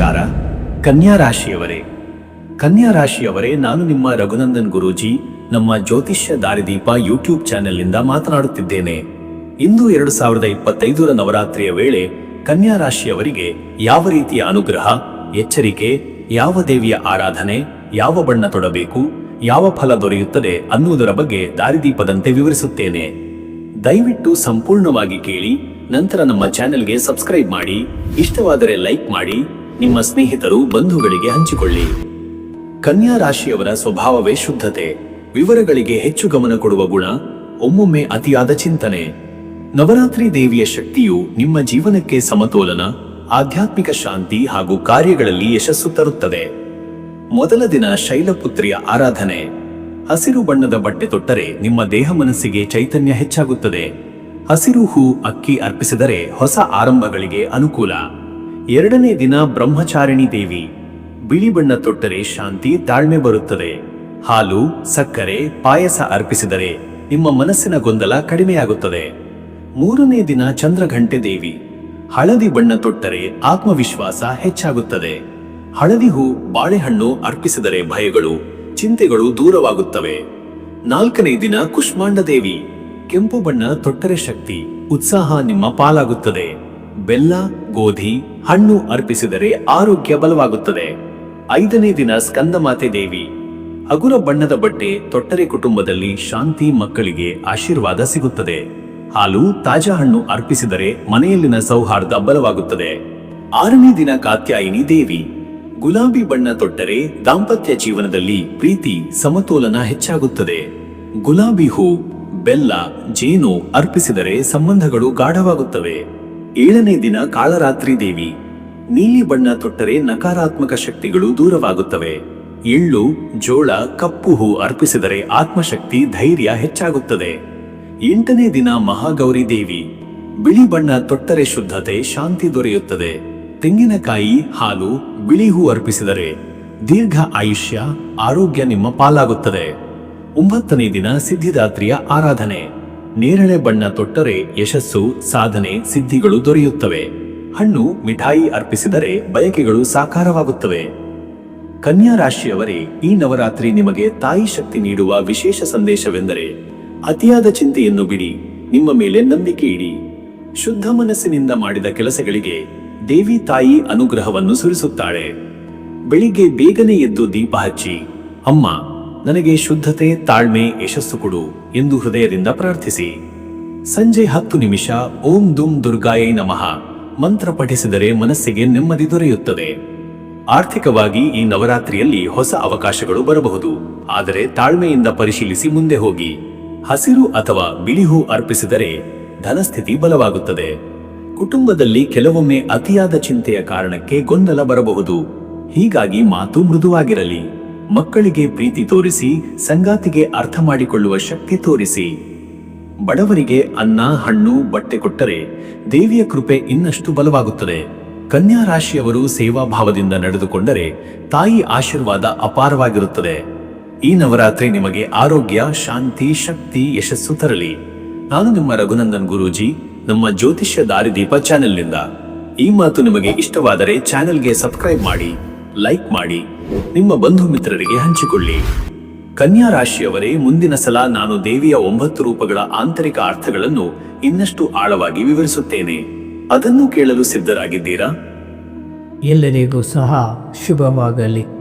ನಮಸ್ಕಾರ. ಕನ್ಯಾ ರಾಶಿಯವರೇ. ಕನ್ಯಾ ರಾಶಿಯವರೇ, ನಾನು ನಿಮ್ಮ ರಘುನಂದನ್ ಗುರೂಜಿ, ನಮ್ಮ ಜ್ಯೋತಿಷ್ಯ ದಾರಿದೀಪ ಯೂಟ್ಯೂಬ್ ಚಾನೆಲ್ನಿಂದ ಮಾತನಾಡುತ್ತಿದ್ದೇನೆ. ಇಂದು ಎರಡು ಸಾವಿರದ ಇಪ್ಪತ್ತೈದರ ನವರಾತ್ರಿಯ ವೇಳೆ ಕನ್ಯಾ ರಾಶಿಯವರಿಗೆ ಯಾವ ರೀತಿಯ ಅನುಗ್ರಹ, ಎಚ್ಚರಿಕೆ, ಯಾವ ದೇವಿಯ ಆರಾಧನೆ, ಯಾವ ಬಣ್ಣ ತೊಡಬೇಕು, ಯಾವ ಫಲ ದೊರೆಯುತ್ತದೆ ಅನ್ನುವುದರ ಬಗ್ಗೆ ದಾರಿದೀಪದಂತೆ ವಿವರಿಸುತ್ತೇನೆ. ದಯವಿಟ್ಟು ಸಂಪೂರ್ಣವಾಗಿ ಕೇಳಿ, ನಂತರ ನಮ್ಮ ಚಾನೆಲ್ಗೆ ಸಬ್ಸ್ಕ್ರೈಬ್ ಮಾಡಿ, ಇಷ್ಟವಾದರೆ ಲೈಕ್ ಮಾಡಿ ನಿಮ್ಮ ಸ್ನೇಹಿತರು ಬಂಧುಗಳಿಗೆ ಹಂಚಿಕೊಳ್ಳಿ. ಕನ್ಯಾ ರಾಶಿಯವರ ಸ್ವಭಾವವೇ ಶುದ್ಧತೆ. ವಿವರಗಳಿಗೆ ಹೆಚ್ಚು ಗಮನ ಕೊಡುವ ಗುಣ, ಒಮ್ಮೊಮ್ಮೆ ಅತಿಯಾದ ಚಿಂತನೆ. ನವರಾತ್ರಿ ದೇವಿಯ ಶಕ್ತಿಯು ನಿಮ್ಮ ಜೀವನಕ್ಕೆ ಸಮತೋಲನ, ಆಧ್ಯಾತ್ಮಿಕ ಶಾಂತಿ ಹಾಗೂ ಕಾರ್ಯಗಳಲ್ಲಿ ಯಶಸ್ಸು ತರುತ್ತದೆ. ಮೊದಲ ದಿನ ಶೈಲಪುತ್ರಿಯ ಆರಾಧನೆ. ಹಸಿರು ಬಣ್ಣದ ಬಟ್ಟೆ ತೊಟ್ಟರೆ ನಿಮ್ಮ ದೇಹ ಮನಸ್ಸಿಗೆ ಚೈತನ್ಯ ಹೆಚ್ಚಾಗುತ್ತದೆ. ಹಸಿರು ಹೂ ಅಕ್ಕಿ ಅರ್ಪಿಸಿದರೆ ಹೊಸ ಆರಂಭಗಳಿಗೆ ಅನುಕೂಲ. ಎರಡನೇ ದಿನ ಬ್ರಹ್ಮಚಾರಿಣಿ ದೇವಿ, ಬಿಳಿ ಬಣ್ಣ ತೊಟ್ಟರೆ ಶಾಂತಿ ತಾಳ್ಮೆ ಬರುತ್ತದೆ. ಹಾಲು, ಸಕ್ಕರೆ, ಪಾಯಸ ಅರ್ಪಿಸಿದರೆ ನಿಮ್ಮ ಮನಸ್ಸಿನ ಗೊಂದಲ ಕಡಿಮೆಯಾಗುತ್ತದೆ. ಮೂರನೇ ದಿನ ಚಂದ್ರಘಂಟೆ ದೇವಿ, ಹಳದಿ ಬಣ್ಣ ತೊಟ್ಟರೆ ಆತ್ಮವಿಶ್ವಾಸ ಹೆಚ್ಚಾಗುತ್ತದೆ. ಹಳದಿ ಹೂ ಬಾಳೆಹಣ್ಣು ಅರ್ಪಿಸಿದರೆ ಭಯಗಳು, ಚಿಂತೆಗಳು ದೂರವಾಗುತ್ತವೆ. ನಾಲ್ಕನೇ ದಿನ ಕುಷ್ಮಾಂಡ ದೇವಿ, ಕೆಂಪು ಬಣ್ಣ ತೊಟ್ಟರೆ ಶಕ್ತಿ, ಉತ್ಸಾಹ ನಿಮ್ಮ ಪಾಲಾಗುತ್ತದೆ. ಬೆಲ್ಲ, ಗೋಧಿ, ಹಣ್ಣು ಅರ್ಪಿಸಿದರೆ ಆರೋಗ್ಯ ಬಲವಾಗುತ್ತದೆ. ಐದನೇ ದಿನ ಸ್ಕಂದಮಾತೆ ದೇವಿ. ಹಗುರ ಬಣ್ಣದ ಬಟ್ಟೆ ತೊಟ್ಟರೆ ಕುಟುಂಬದಲ್ಲಿ ಶಾಂತಿ ಮಕ್ಕಳಿಗೆ ಆಶೀರ್ವಾದ ಸಿಗುತ್ತದೆ. ಹಾಲು, ತಾಜಾ ಹಣ್ಣು ಅರ್ಪಿಸಿದರೆ ಮನೆಯಲ್ಲಿನ ಸೌಹಾರ್ದ ಬಲವಾಗುತ್ತದೆ. ಆರನೇ ದಿನ ಕಾತ್ಯಾಯಿನಿ ದೇವಿ. ಗುಲಾಬಿ ಬಣ್ಣ ತೊಟ್ಟರೆ ದಾಂಪತ್ಯ ಜೀವನದಲ್ಲಿ ಪ್ರೀತಿ, ಸಮತೋಲನ ಹೆಚ್ಚಾಗುತ್ತದೆ. ಗುಲಾಬಿ ಹೂ, ಬೆಲ್ಲ, ಜೇನು ಅರ್ಪಿಸಿದರೆ ಸಂಬಂಧಗಳು ಗಾಢವಾಗುತ್ತವೆ. ಏಳನೇ ದಿನ ಕಾಳರಾತ್ರಿ ದೇವಿ, ನೀಲಿ ಬಣ್ಣ ತೊಟ್ಟರೆ ನಕಾರಾತ್ಮಕ ಶಕ್ತಿಗಳು ದೂರವಾಗುತ್ತವೆ. ಎಳ್ಳು, ಜೋಳ, ಕಪ್ಪು ಹೂ ಅರ್ಪಿಸಿದರೆ ಆತ್ಮಶಕ್ತಿ ಧೈರ್ಯ ಹೆಚ್ಚಾಗುತ್ತದೆ. ಎಂಟನೇ ದಿನ ಮಹಾಗೌರಿ ದೇವಿ, ಬಿಳಿ ಬಣ್ಣ ತೊಟ್ಟರೆ ಶುದ್ಧತೆ ಶಾಂತಿ ದೊರೆಯುತ್ತದೆ. ತೆಂಗಿನಕಾಯಿ, ಹಾಲು, ಬಿಳಿ ಹೂ ಅರ್ಪಿಸಿದರೆ ದೀರ್ಘ ಆಯುಷ್ಯ, ಆರೋಗ್ಯ ನಿಮ್ಮ ಪಾಲಾಗುತ್ತದೆ. ಒಂಬತ್ತನೇ ದಿನ ಸಿದ್ಧಿದಾತ್ರಿಯ ಆರಾಧನೆ. ನೇರಳೆ ಬಣ್ಣ ತೊಟ್ಟರೆ ಯಶಸ್ಸು, ಸಾಧನೆ, ಸಿದ್ಧಿಗಳು ದೊರೆಯುತ್ತವೆ. ಹಣ್ಣು ಮಿಠಾಯಿ ಅರ್ಪಿಸಿದರೆ ಬಯಕೆಗಳು ಸಾಕಾರವಾಗುತ್ತವೆ. ಕನ್ಯಾ ರಾಶಿಯವರೇ, ಈ ನವರಾತ್ರಿ ನಿಮಗೆ ತಾಯಿ ಶಕ್ತಿ ನೀಡುವ ವಿಶೇಷ ಸಂದೇಶವೆಂದರೆ ಅತಿಯಾದ ಚಿಂತೆಯನ್ನು ಬಿಡಿ, ನಿಮ್ಮ ಮೇಲೆ ನಂಬಿಕೆ ಇಡಿ. ಶುದ್ಧ ಮನಸ್ಸಿನಿಂದ ಮಾಡಿದ ಕೆಲಸಗಳಿಗೆ ದೇವಿ ತಾಯಿ ಅನುಗ್ರಹವನ್ನು ಸುರಿಸುತ್ತಾಳೆ. ಬೆಳಿಗ್ಗೆ ಬೇಗನೆ ಎದ್ದು ದೀಪ ಹಚ್ಚಿ, ಅಮ್ಮ ನನಗೆ ಶುದ್ಧತೆ, ತಾಳ್ಮೆ, ಯಶಸ್ಸು ಕೊಡು ಎಂದು ಹೃದಯದಿಂದ ಪ್ರಾರ್ಥಿಸಿ. ಸಂಜೆ ಹತ್ತು ನಿಮಿಷ, ಓಂ ದುಂ ದುರ್ಗಾಯೈ ನಮಃ. ಮಂತ್ರ ಪಠಿಸಿದರೆ ಮನಸ್ಸಿಗೆ ನೆಮ್ಮದಿ ದೊರೆಯುತ್ತದೆ. ಆರ್ಥಿಕವಾಗಿ ಈ ನವರಾತ್ರಿಯಲ್ಲಿ ಹೊಸ ಅವಕಾಶಗಳು ಬರಬಹುದು. ಆದರೆ ತಾಳ್ಮೆಯಿಂದ ಪರಿಶೀಲಿಸಿ ಮುಂದೆ ಹೋಗಿ. ಹಸಿರು ಅಥವಾ ಬಿಳಿ ಹೂ ಅರ್ಪಿಸಿದರೆ ಧನಸ್ಥಿತಿ ಬಲವಾಗುತ್ತದೆ. ಕುಟುಂಬದಲ್ಲಿ ಕೆಲವೊಮ್ಮೆ ಅತಿಯಾದ ಚಿಂತೆಯ ಕಾರಣಕ್ಕೆ ಗೊಂದಲ ಬರಬಹುದು. ಹೀಗಾಗಿ ಮಾತು ಮೃದುವಾಗಿರಲಿ. ಮಕ್ಕಳಿಗೆ ಪ್ರೀತಿ ತೋರಿಸಿ, ಸಂಗಾತಿಗೆ ಅರ್ಥ ಮಾಡಿಕೊಳ್ಳುವ ಶಕ್ತಿ ತೋರಿಸಿ. ಬಡವರಿಗೆ ಅನ್ನ, ಹಣ್ಣು, ಬಟ್ಟೆ ಕೊಟ್ಟರೆ ದೇವಿಯ ಕೃಪೆ ಇನ್ನಷ್ಟು ಬಲವಾಗುತ್ತದೆ. ಕನ್ಯಾ ರಾಶಿಯವರು ಸೇವಾ ಭಾವದಿಂದ ನಡೆದುಕೊಂಡರೆ ತಾಯಿ ಆಶೀರ್ವಾದ ಅಪಾರವಾಗಿರುತ್ತದೆ. ಈ ನವರಾತ್ರಿ ನಿಮಗೆ ಆರೋಗ್ಯ, ಶಾಂತಿ, ಶಕ್ತಿ, ಯಶಸ್ಸು ತರಲಿ. ನಾನು ನಿಮ್ಮ ರಘುನಂದನ್ ಗುರೂಜಿ, ನಮ್ಮ ಜ್ಯೋತಿಷ್ಯ ದಾರಿದೀಪ ಚಾನೆಲ್ನಿಂದ. ಈ ಮಾತು ನಿಮಗೆ ಇಷ್ಟವಾದರೆ ಚಾನೆಲ್ಗೆ ಸಬ್ಸ್ಕ್ರೈಬ್ ಮಾಡಿ. ಲೈಕ್ ಮಾಡಿ ನಿಮ್ಮ ಬಂಧು ಮಿತ್ರರಿಗೆ ಹಂಚಿಕೊಳ್ಳಿ. ಕನ್ಯಾ ರಾಶಿಯವರೇ, ಮುಂದಿನ ಸಲ ನಾನು ದೇವಿಯ ಒಂಬತ್ತು ರೂಪಗಳ ಆಂತರಿಕ ಅರ್ಥಗಳನ್ನು ಇನ್ನಷ್ಟು ಆಳವಾಗಿ ವಿವರಿಸುತ್ತೇನೆ. ಅದನ್ನು ಕೇಳಲು ಸಿದ್ಧರಾಗಿದ್ದೀರಾ? ಎಲ್ಲರಿಗೂ ಸಹ ಶುಭವಾಗಲಿ.